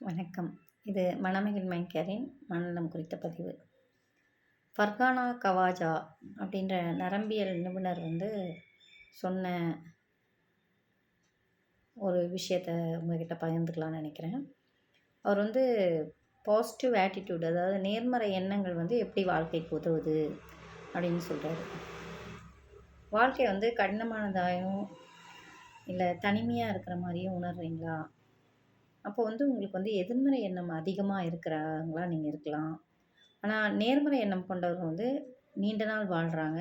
வணக்கம். இது மணமகிழ் மைக்கரின் மனநலம் குறித்த பதிவு. ஃபர்கானா கவாஜா அப்படின்ற நரம்பியல் நிபுணர் வந்து சொன்ன ஒரு விஷயத்த உங்ககிட்ட பகிர்ந்துக்கலாம்னு நினைக்கிறேன். அவர் வந்து பாசிட்டிவ் ஆட்டிடியூட் அதாவது நேர்மறை எண்ணங்கள் வந்து எப்படி வாழ்க்கைக்கு உதவுது அப்படின்னு சொல்கிறாரு வாழ்க்கை வந்து கடினமானதாயும் இல்லை தனிமையாக இருக்கிற மாதிரியும் உணர்றீங்களா? அப்போ வந்து உங்களுக்கு வந்து எதிர்மறை எண்ணம் அதிகமாக இருக்கிறவங்களா நீங்கள் இருக்கலாம். ஆனால் நேர்மறை எண்ணம் கொண்டவர்கள் வந்து நீண்ட நாள் வாழ்கிறாங்க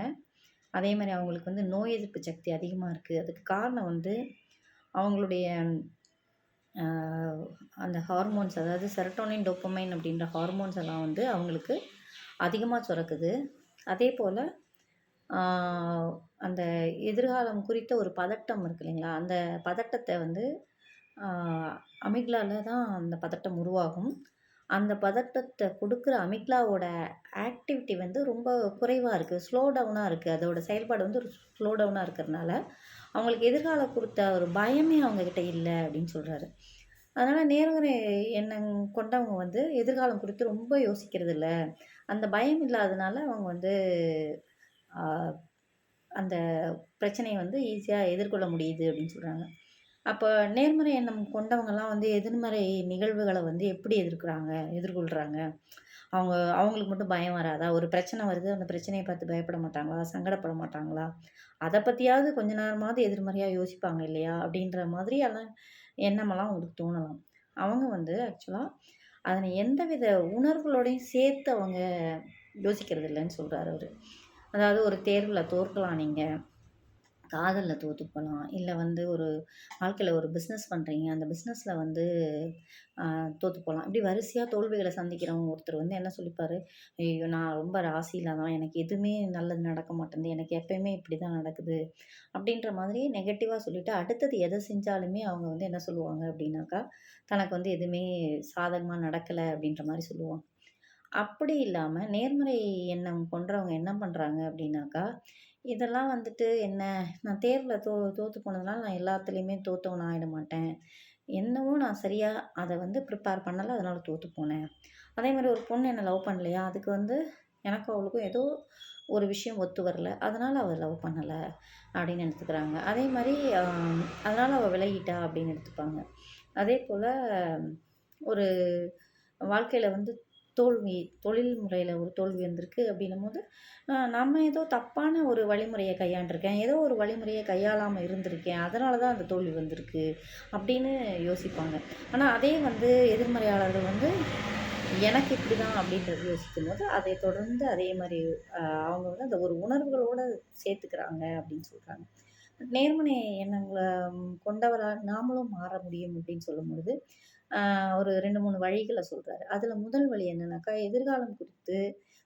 அதே மாதிரி அவங்களுக்கு வந்து நோய் எதிர்ப்பு சக்தி அதிகமாக இருக்குது அதுக்கு காரணம் வந்து அவங்களுடைய அந்த ஹார்மோன்ஸ் அதாவது செரட்டோனின் டோப்பமைன் அப்படின்ற ஹார்மோன்ஸ் எல்லாம் வந்து அவங்களுக்கு அதிகமாக சுரக்குது. அதே போல் அந்த எதிர்காலம் குறித்த ஒரு பதட்டம் இருக்கு இல்லைங்களா? அந்த பதட்டத்தை வந்து அமிக்லால தான் அந்த பதட்டம் உருவாகும். அந்த பதட்டத்தை கொடுக்குற அமிக்லாவோட ஆக்டிவிட்டி வந்து ரொம்ப குறைவாக இருக்குது ஸ்லோ டவுனாக இருக்குது அதோட செயல்பாடு வந்து ஸ்லோ டவுனாக இருக்கிறதுனால அவங்களுக்கு எதிர்காலம் கொடுத்த ஒரு பயமே அவங்கக்கிட்ட இல்லை அப்படின்னு சொல்கிறாரு அதனால் நேர்மறை எண்ணம் கொண்டவங்க வந்து எதிர்காலம் குறித்து ரொம்ப யோசிக்கிறது இல்லை அந்த பயம் இல்லாதனால அவங்க வந்து அந்த பிரச்சனையை வந்து ஈஸியாக எதிர்கொள்ள முடியுது அப்படின்னு சொல்கிறாங்க அப்போ நேர்மறை எண்ணம் கொண்டவங்கலாம் வந்து எதிர்மறை நிகழ்வுகளை வந்து எப்படி எதிர்க்கிறாங்க எதிர்கொள்கிறாங்க அவங்க அவங்களுக்கு மட்டும் பயம் வராதா? ஒரு பிரச்சனை வருது அந்த பிரச்சனையை பார்த்து பயப்பட மாட்டாங்களா? சங்கடப்பட மாட்டாங்களா? அதை பற்றியாவது கொஞ்ச நேரமாவது எதிர்மறையாக யோசிப்பாங்க இல்லையா? அப்படின்ற மாதிரியெல்லாம் எண்ணமெல்லாம் அவங்களுக்கு தோணலாம். அவங்க வந்து ஆக்சுவலாக அதனை எந்தவித உணர்வுகளோடையும் சேர்த்து அவங்க யோசிக்கிறது இல்லைன்னு சொல்கிறார் அவர். அதாவது ஒரு தேர்வில் தோற்கலாம் நீங்கள் காதலில் தோற்று போகலாம் இல்லை வந்து ஒரு வாழ்க்கையில் ஒரு பிஸ்னஸ் பண்ணுறீங்க அந்த பிஸ்னஸில் வந்து தோற்று போகலாம் இப்படி வரிசையாக தோல்விகளை சந்திக்கிறவங்க ஒருத்தர் வந்து என்ன சொல்லிப்பார்? ஐயோ நான் ரொம்ப ராசி இல்லாதான் எனக்கு எதுவுமே நல்லது நடக்க மாட்டேங்குது. எனக்கு எப்பயுமே இப்படி தான் நடக்குது. அப்படின்ற மாதிரி நெகட்டிவாக சொல்லிவிட்டு அடுத்தது எதை செஞ்சாலுமே அவங்க வந்து என்ன சொல்லுவாங்க அப்படின்னாக்கா தனக்கு வந்து எதுவுமே சாதகமாக நடக்கலை அப்படின்ற மாதிரி சொல்லுவாங்க. அப்படி இல்லாமல் நேர்மறை எண்ணம் கொண்டவங்க என்ன பண்ணுறாங்க அப்படின்னாக்கா இதெல்லாம் வந்துட்டு என்ன? நான் தேர்வில் தோ தோற்று போனதுனால நான் எல்லாத்துலேயுமே தோற்றவன் ஆகிட மாட்டேன். என்னவோ நான் சரியாக அதை வந்து ப்ரிப்பேர் பண்ணலை அதனால் தோற்று போனேன். அதே மாதிரி ஒரு பொண்ணு என்னை லவ் பண்ணலையா? அதுக்கு வந்து எனக்கும் அவளுக்கும் ஏதோ ஒரு விஷயம் ஒத்து வரல. அதனால் அவள் லவ் பண்ணலை அப்படின்னு எடுத்துக்கிறாங்க. அதே மாதிரி அதனால் அவள் விலகிட்டா அப்படின்னு எடுத்துப்பாங்க. அதே போல் ஒரு வாழ்க்கையில் வந்து தோல்வி தொழில் முறையில் ஒரு தோல்வி வந்திருக்கு அப்படின்னும் போது நம்ம ஏதோ தப்பான ஒரு வழிமுறையை கையாண்டிருக்கேன் ஏதோ ஒரு வழிமுறையை கையாளாமல் இருந்திருக்கேன் அதனால தான் அந்த தோல்வி வந்திருக்கு அப்படின்னு யோசிப்பாங்க. ஆனால் அதே வந்து எதிர்மறையாளர்கள் வந்து எனக்கு இப்படி தான் அப்படின்றது யோசிக்கும் போது அதை தொடர்ந்து அதே மாதிரி அவங்க வந்து அந்த ஒரு உணர்வுகளோடு சேர்த்துக்கிறாங்க அப்படின்னு சொல்கிறாங்க நேர்மனை எண்ணங்களை கொண்டவராக நாமளும் மாற முடியும் அப்படின்னு சொல்லும் பொழுது ஒரு ரெண்டு மூணு வழிகளை சொல்கிறாரு அதில் முதல் வழி என்னன்னாக்கா எதிர்காலம் குறித்து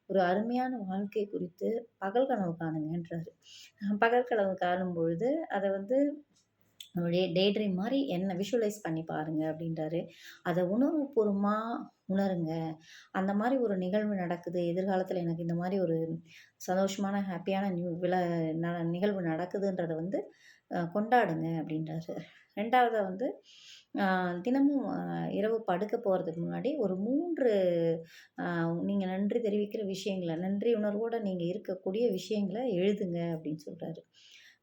ஒரு அருமையான வாழ்க்கை குறித்து பகல் கனவு காணுங்கன்றாரு. பகல் கனவு காணும் பொழுது அதை வந்து நம்மளுடைய டே ட்ரீம் மாதிரி என்ன விஷுவலைஸ் பண்ணி பாருங்க அப்படின்றாரு. அதை உணர்வுபூர்வமாக உணருங்க. அந்த மாதிரி ஒரு நிகழ்வு நடக்குது. எதிர்காலத்தில் எனக்கு இந்த மாதிரி ஒரு சந்தோஷமான ஹாப்பியான நியூ விழா ந நிகழ்வு நடக்குதுன்றதை வந்து கொண்டாடுங்க அப்படின்றாரு. ரெண்டாவது வந்து தினமும் இரவு படுக்க போகிறதுக்கு முன்னாடி ஒரு மூன்று நீங்கள் நன்றி தெரிவிக்கிற விஷயங்கள நன்றி உணர்வோடு நீங்கள் இருக்கக்கூடிய விஷயங்களை எழுதுங்க அப்படின்னு சொல்கிறாரு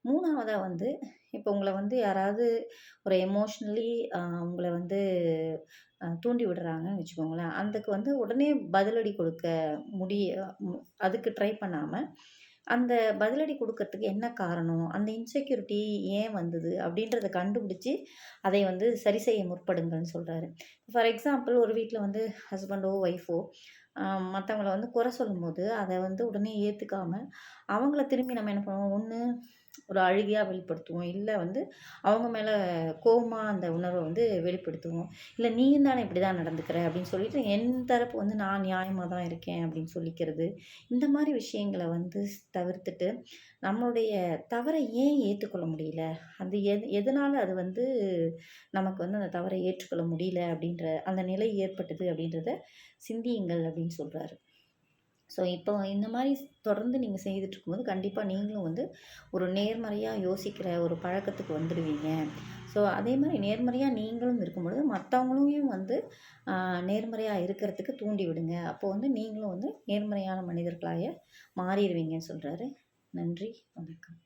மூணாவதாக வந்து இப்போ உங்களை வந்து யாராவது ஒரு எமோஷ்னலி உங்களை வந்து தூண்டி விடுறாங்கன்னு வச்சுக்கோங்களேன் அதுக்கு வந்து உடனே பதிலடி கொடுக்க முடிய அதுக்கு ட்ரை பண்ணாமல் அந்த பதிலடி கொடுக்கறதுக்கு என்ன காரணம்? அந்த இன்செக்யூரிட்டி ஏன் வந்தது? அப்படின்றத கண்டுபிடிச்சி அதை வந்து சரி செய்ய முற்படுங்கள்னு சொல்கிறாரு ஃபார் எக்ஸாம்பிள் ஒரு வீட்டில் வந்து ஹஸ்பண்டோ ஒய்ஃபோ மற்றவங்கள வந்து குறை சொல்லும்போது அதை வந்து உடனே ஏற்றுக்காமல் அவங்கள திரும்பி நம்ம என்ன பண்ணுவோம்? ஒன்று ஒரு அழுகையாக வெளிப்படுத்துவோம். இல்லை வந்து அவங்க மேலே கோபமாக அந்த உணர்வை வந்து வெளிப்படுத்துவோம். இல்லை நீ தானே இப்படி தான் நடந்துக்கிற அப்படின்னு சொல்லிட்டு என் தரப்பு வந்து நான் நியாயமாக தான் இருக்கேன் அப்படின்னு சொல்லிக்கிறது. இந்த மாதிரி விஷயங்களை வந்து தவிர்த்துட்டு நம்மளுடைய தவறை ஏன் ஏற்றுக்கொள்ள முடியல? அது எது எதனால் அது வந்து நமக்கு வந்து அந்த தவறை ஏற்றுக்கொள்ள முடியல அப்படின்ற அந்த நிலை ஏற்பட்டது அப்படின்றத சிந்தியுங்கள் அப்படின்னு சொல்கிறாரு ஸோ இப்போ இந்த மாதிரி தொடர்ந்து நீங்கள் செய்துட்டு இருக்கும்போது கண்டிப்பாக நீங்களும் வந்து ஒரு நேர்மறையாக யோசிக்கிற ஒரு பழக்கத்துக்கு வந்துடுவீங்க. ஸோ அதே மாதிரி நேர்மறையாக நீங்களும் இருக்கும்பொழுது மற்றவங்களையும் வந்து நேர்மறையாக இருக்கிறதுக்கு தூண்டி விடுங்க. அப்போ வந்து நீங்களும் வந்து நேர்மறையான மனிதர்களாக மாறிடுவீங்கன்னு சொல்கிறாரு நன்றி. வணக்கம்.